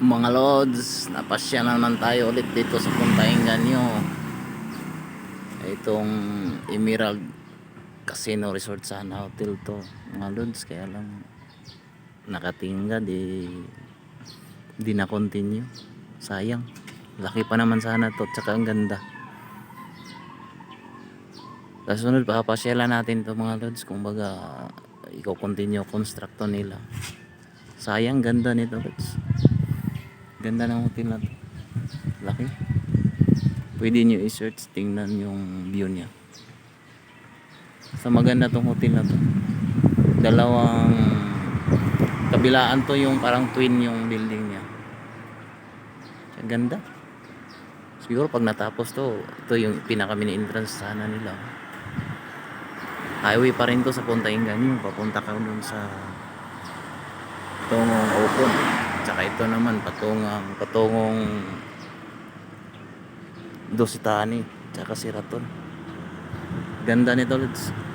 Mga Lods, napasya na naman tayo ulit dito sa Punta Inganyo. Itong Emerald Casino Resort sana hotel to. Mga Lods, kaya lang nakatingga di di na continue. Sayang. Laki pa naman sana to, tsaka ang ganda. Sa sunod, papasyalan natin to mga Lods. Kung baga, ikaw continue construct to nila. Sayang, ganda nito Lods. Ganda ng hotel na to. Laki. Pwede nyo i-search, tingnan yung view niya. Sa maganda tong hotel na to. Dalawang kabilaan to yung parang twin yung building niya. Ang ganda. Siguro pag natapos to, ito yung pinaka mini entrance sana nila. Highway pa rin to sa Punta Inganyo. Papunta ka dun sa Tungong Open. Tsaka ito naman patungang patungong Dositani tsaka Siraton. Ganda nito, Lods.